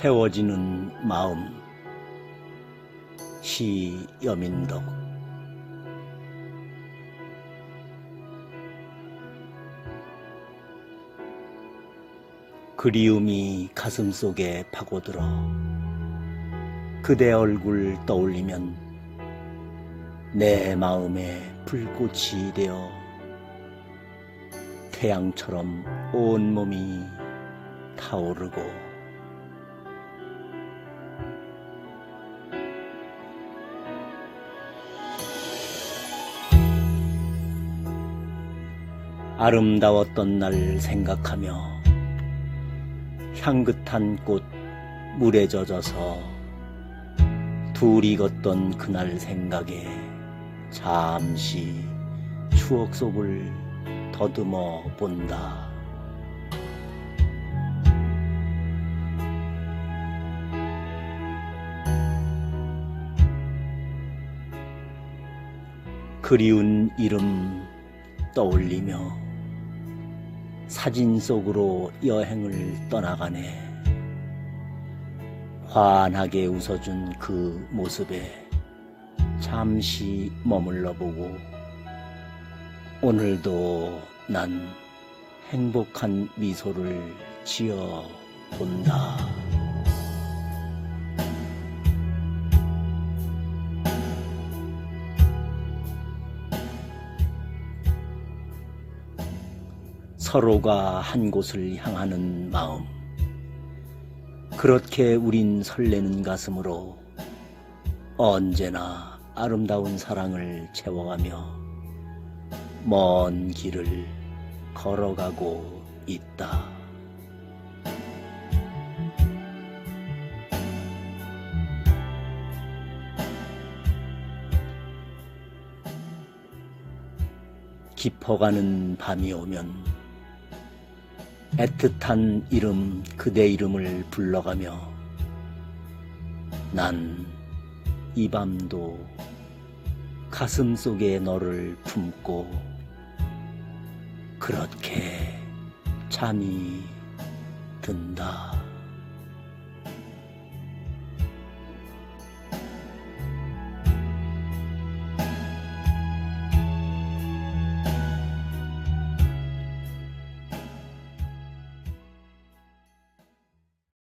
채워지는 마음. 시 여민덕. 그리움이 가슴 속에 파고들어 그대 얼굴 떠올리면 내 마음에 불꽃이 되어 태양처럼 온몸이 타오르고 아름다웠던 날 생각하며 향긋한 꽃 물에 젖어서 둘이 걷던 그날 생각에 잠시 추억 속을 더듬어 본다. 그리운 이름 떠올리며 사진 속으로 여행을 떠나가네. 환하게 웃어준 그 모습에 잠시 머물러 보고 오늘도 난 행복한 미소를 지어 본다. 서로가 한 곳을 향하는 마음. 그렇게 우린 설레는 가슴으로 언제나 아름다운 사랑을 채워가며 먼 길을 걸어가고 있다. 깊어가는 밤이 오면 애틋한 이름 그대 이름을 불러가며 난 이 밤도 가슴 속에 너를 품고 그렇게 잠이 든다.